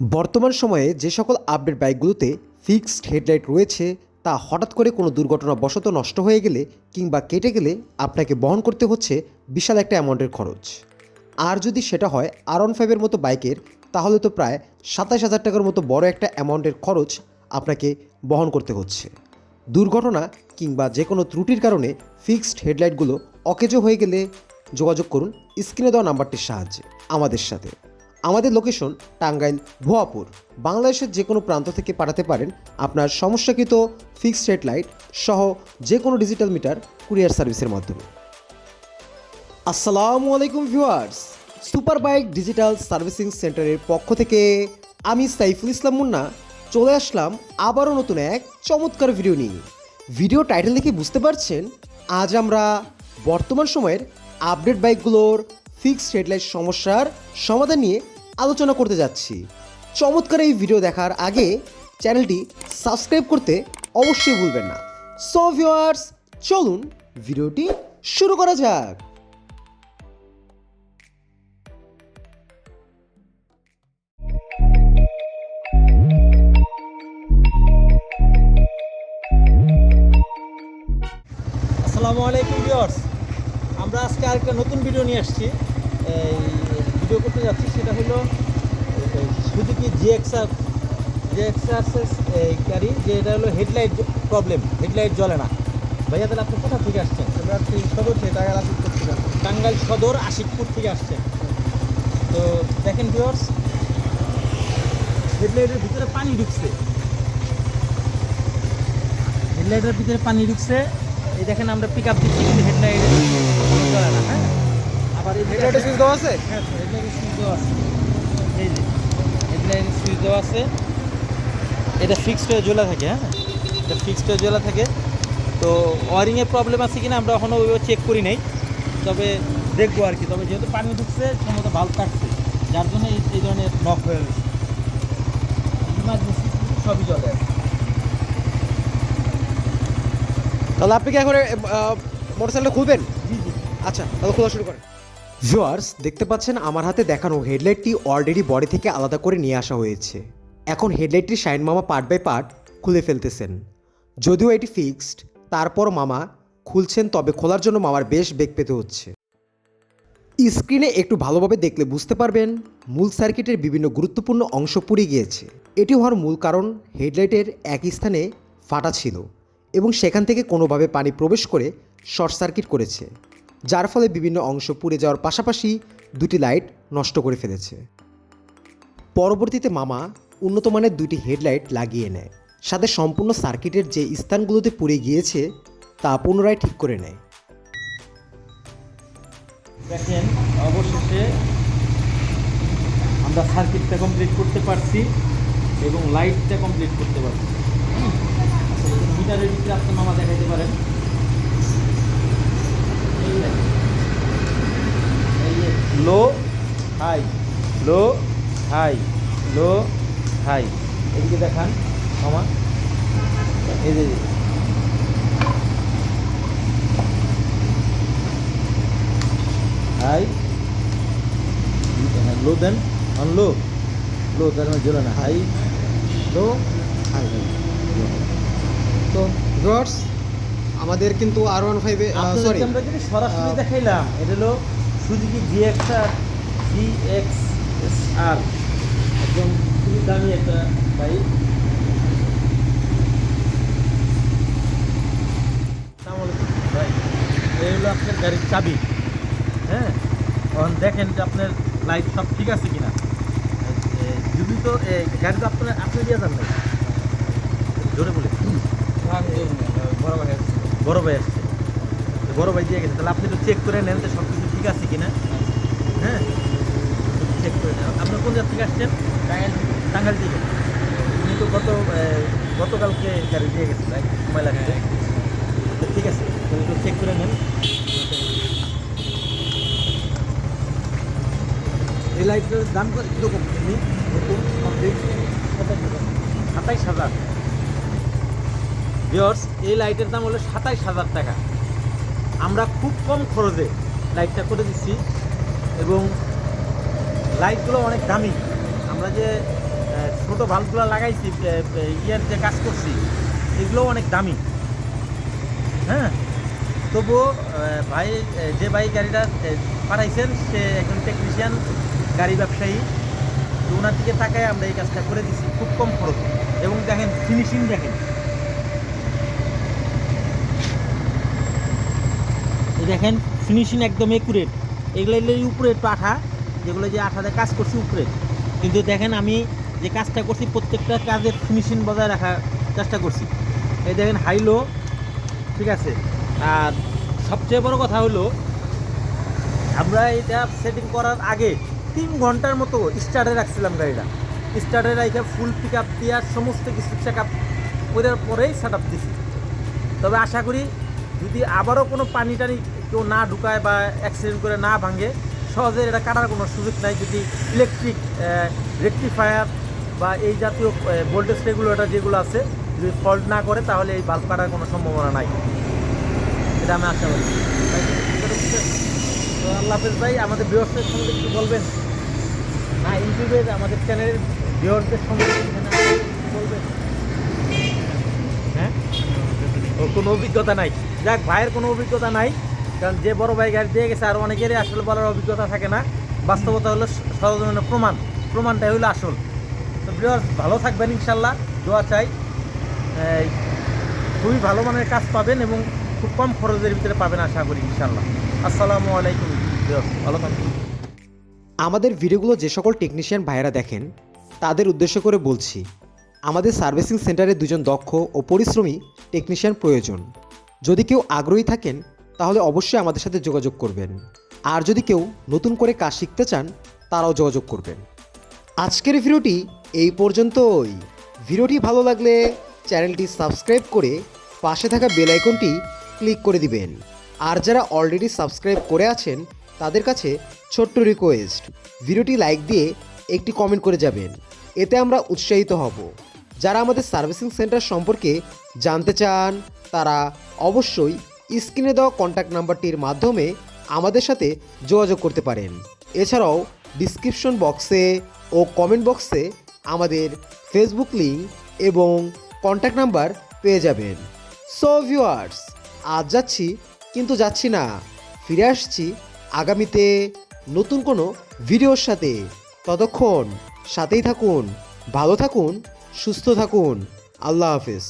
বর্তমান সময়ে যে সকল আপডেট বাইকগুলোতে ফিক্সড হেডলাইট রয়েছে, তা হঠাৎ করে কোনো দুর্ঘটনাবশত নষ্ট হয়ে গেলে কিংবা কেটে গেলে আপনাকে বহন করতে হচ্ছে বিশাল একটা অ্যামাউন্টের খরচ। আর যদি সেটা হয় আর ওয়ান ফাইভের মতো বাইকের তাহলে তো প্রায় সাতাশ হাজার টাকার মতো বড় একটা অ্যামাউন্টের খরচ আপনাকে বহন করতে হচ্ছে। দুর্ঘটনা কিংবা যে কোনো ত্রুটির কারণে ফিক্সড হেডলাইটগুলো অকেজো হয়ে গেলে যোগাযোগ করুন, স্ক্রিনে দেওয়া নাম্বারটির সাহায্যে, আমাদের সাথে। আমাদের লোকেশন টাঙ্গাইল ভুয়াপুর। বাংলাদেশের যে কোনো প্রান্ত থেকে পাঠাতে পারেন আপনার সমস্যাকৃত ফিক্সড হেডলাইট সহ যে কোনো ডিজিটাল মিটার কুরিয়ার সার্ভিসের মাধ্যমে। আসসালামু আলাইকুম viewers super bike digital servicing সেন্টারের পক্ষ থেকে আমি সাইফুল ইসলাম মুন্না। চলে আসলাম আবারও নতুন এক চমৎকার ভিডিও নিয়ে। ভিডিও টাইটেল দেখে বুঝতে পারছেন, আজ আমরা বর্তমান সময়ের আপডেট বাইকগুলোর ফিক্সড হেডলাইট সমস্যার সমাধান নিয়ে আলোচনা করতে যাচ্ছি। চমৎকার এই ভিডিও দেখার আগে চ্যানেলটি সাবস্ক্রাইব করতে অবশ্যই ভুলবেন না। সো ভিউয়ার্স চলুন ভিডিওটি শুরু করা যাক। আসসালামু আলাইকুম ভিউয়ার্স। আমরা আজকে আরেকটা নতুন ভিডিও নিয়ে আসছি। ভিডিও করতে যাচ্ছি সেটা হলো সুজুকি জিএক্সআর জিএক্সআর এই গাড়ি যে এটা হলো হেডলাইট প্রবলেম হেডলাইট জ্বলে না। ভাইয়া তাহলে আপনি কোথা থেকে আসছেন? আমরা সদর থেকে টাকা রাখি করছিলাম টাঙ্গাইল সদর আশিকপুর থেকে আসছেন। তো দেখেন ভিউয়ার্স হেডলাইটের ভিতরে পানি ঢুকছে। হেডলাইটের ভিতরে পানি ঢুকছে। এই দেখেন আমরা পিক আপ দিচ্ছি কিন্তু হেডলাইট এটা সুইচ দেওয়া আছে? হ্যাঁ হেডলাইটের সুইচ দেওয়া আছে। এই যে হেডলাইটের সুইচ দেওয়া আছে। এটা ফিক্সড হয়ে জ্বলা থাকে হ্যাঁ? এটা ফিক্সড হয়ে জ্বলা থাকে। তো ওয়ারিংয়ের প্রবলেম আছে কিনা আমরা এখনও ওইভাবে চেক করি নাই। তবে দেখব আর কি। তবে যেহেতু পানি ঢুকছে সম্ভবত বাল্ব কাটছে। যার জন্য এই ধরনের নক হয়ে গেছে ইমার্জেন্সি সবই কি। তাহলে আপনি কি এখন মোটরসাইকেলটা খুলবেন? জি জি। আচ্ছা তাহলে খোলা শুরু করেন। ভিউয়ার্স দেখতে পাচ্ছেন আমার হাতে দেখানো হেডলাইটটি অলরেডি বডি থেকে আলাদা করে নিয়ে আসা হয়েছে। এখন হেডলাইটটি শাইন মামা পার্ট বাই পার্ট খুলে ফেলতেছেন। যদিও এটি ফিক্সড তারপর মামা খুলছেন, তবে খোলার জন্য মামার বেশ বেগ পেতে হচ্ছে। স্ক্রিনে একটু ভালোভাবে দেখলে বুঝতে পারবেন, মূল সার্কিটের বিভিন্ন গুরুত্বপূর্ণ অংশ পুড়ে গিয়েছে। এটি হওয়ার মূল কারণ হেডলাইটের এক স্থানে ফাটা ছিল এবং সেখান থেকে কোনোভাবে পানি প্রবেশ করে শর্ট সার্কিট করেছে। যার ফলে বিভিন্ন অংশ পুড়ে যাওয়ার পাশাপাশি দুটি লাইট নষ্ট করে ফেলেছে। পরবর্তীতে মামা উন্নত মানের দুটি হেডলাইট লাগিয়ে নেয়। সাথে সম্পূর্ণ সার্কিটের যে স্থানগুলোতে পুড়ে গিয়েছে, তা পুনরায় ঠিক করে নেয়। দেখেন, অবশেষে আমরা সার্কিটটা কমপ্লিট করতে পারছি এবং লাইটটা কমপ্লিট করতে পারছি। মিটারের ভিতরে আপনি মামা দেখাইতে পারেন এই দেখেন। এই যে low high low high low high. এদিকে দেখান মামা এই যে হাই লো দেন অন লো। লো তার মানে জ্বলে না। হাই লো হাই তো ভিউয়ার্স আমাদের কিন্তু আর ওয়ান ফাইভে আপনাদেরকে আমরা যদি সরাসরি দেখাইলাম এটা হলো Suzuki GX R GX R একদম খুবই দামি একটা বাইক। ভাই এই হলো আপনার গাড়ির চাবি। হ্যাঁ? এখন দেখেন যে আপনার লাইট সব ঠিক আছে কিনা। যদি তো গাড়ি তো আপনার আপনি দিয়ে যান জোরে বলে। বড় ভাই বড় ভাই আসছে। বড় ভাই দিয়ে গেছে। তাহলে আপনি তো চেক করে নেন যে সব কিছু ঠিক আছে কিনা? হ্যাঁ? চেক করে নেন আপনার কোন জায়গা থেকে আসছেন? টাঙ্গাইল থেকে। উনি তো গত গতকালকে গাড়ি দিয়ে গেছে তাই সময় লাগছে। ঠিক আছে তো চেক করে নেন। এই লাইটটার দাম কীরকম? এমনি নতুন কমপ্লিট সাতাইশ হাজার। ভিওর্স এই লাইটের দাম হলো সাতাইশ হাজার টাকা। আমরা খুব কম খরচে লাইটটা করে দিচ্ছি। এবং লাইটগুলো অনেক দামি। আমরা যে ছোটো ভাল্বগুলো লাগাইছি এ, যে কাজ করছি এগুলো অনেক দামি। হ্যাঁ? তবুও ভাই যে ভাই গাড়িটা পাঠাইছেন সে একজন টেকনিশিয়ান গাড়ি ব্যবসায়ী। তো ওনার দিকে তাকায় আমরা এই কাজটা করে দিছি খুব কম খরচ। এবং দেখেন ফিনিশিং দেখেন। এই দেখেন ফিনিশিং একদম একুরেট এগুলো উপরে একটু আঠা যেগুলো যে আঠাতে কাজ করছি উপরে। কিন্তু দেখেন আমি যে কাজটা করছি, প্রত্যেকটা কাজের ফিনিশিং বজায় রাখার চেষ্টা করছি। এই দেখেন হাইলো ঠিক আছে? আর সবচেয়ে বড় কথা হলো, আমরা এটা সেটিং করার আগে তিন ঘণ্টার মতো স্টার্টে রাখছিলাম গাড়িটা। স্টার্টে রাখে ফুল পিক আপ দেওয়ার সমস্ত কিছু চেক আপ করার পরেই সেট আপ দিছি। তবে আশা করি যদি আবারও কোনো পানি টানি কেউ না ঢুকায় বা অ্যাক্সিডেন্ট করে না ভাঙে, সহজে এটা কাটার কোনো সুযোগ নাই যদি ইলেকট্রিক রেকটিফায়ার বা এই জাতীয় ভোল্টেজ রেগুলেটর যেগুলো আছে, যদি ফল্ট না করে তাহলে এই বাল্ব কাটার কোনো সম্ভাবনা নাই। এটা আমি আশা করি? তো আল্লাহ হাফেজ ভাই, আমাদের বৃহস্পতির সম্বন্ধে কিছু বলবেন? না, ইউটিউবের আমাদের চ্যানেলের ভিউয়ারদের সঙ্গে বলবেন? হ্যাঁ? ও কোনো অভিজ্ঞতা নাই। যাক, ভাইয়ের কোনো অভিজ্ঞতা নাই। কারণ যে বড় ভাই গাড়ি দিয়ে গেছে আর অনেকেরই আসলে বলার অভিজ্ঞতা থাকে না, বাস্তবতা হলো সরজমিনের প্রমাণ। প্রমাণটাই হলো আসল। তো বিহার ভালো থাকবেন ইনশাল্লাহ, দোয়া চাই। খুবই ভালো মানের কাজ পাবেন এবং খুব কম খরচের ভিতরে পাবেন আশা করি ইনশাল্লাহ। আসসালামু আলাইকুম ভালো থাকবেন। আমাদের ভিডিওগুলো যে সকল টেকনিশিয়ান ভাইয়েরা দেখেন, তাদের উদ্দেশ্য করে বলছি, আমাদের সার্ভিসিং সেন্টারে দুজন দক্ষ ও পরিশ্রমী টেকনিশিয়ান প্রয়োজন। যদি কেউ আগ্রহী থাকেন তাহলে অবশ্যই আমাদের সাথে যোগাযোগ করবেন। আর যদি কেউ নতুন করে কাজ শিখতে চান, তারাও যোগাযোগ করবেন। আজকের ভিডিওটি এই পর্যন্তই। ভিডিওটি ভালো লাগলে চ্যানেলটি সাবস্ক্রাইব করে পাশে থাকা বেল আইকনটি ক্লিক করে দিবেন। আর যারা অলরেডি সাবস্ক্রাইব করে আছেন, তাদের কাছে ছোট্ট রিকোয়েস্ট, ভিডিওটি লাইক দিয়ে একটি কমেন্ট করে যাবেন। এতে আমরা উৎসাহিত হব। যারা আমাদের সার্ভিসিং সেন্টার সম্পর্কে জানতে চান, তারা অবশ্যই স্ক্রিনে দেওয়া কন্ট্যাক্ট নাম্বারটির মাধ্যমে আমাদের সাথে যোগাযোগ করতে পারেন। এছাড়াও ডিসক্রিপশন বক্সে ও কমেন্ট বক্সে আমাদের ফেসবুক লিঙ্ক এবং কন্ট্যাক্ট নাম্বার পেয়ে যাবেন। সো ভিউয়ার্স আজ যাচ্ছি, কিন্তু যাচ্ছি না। ফিরে আসছি আগামীতে নতুন কোনো ভিডিওর সাথে। ততক্ষণ সাথেই থাকুন, ভালো থাকুন, সুস্থ থাকুন। আল্লাহ হাফেজ।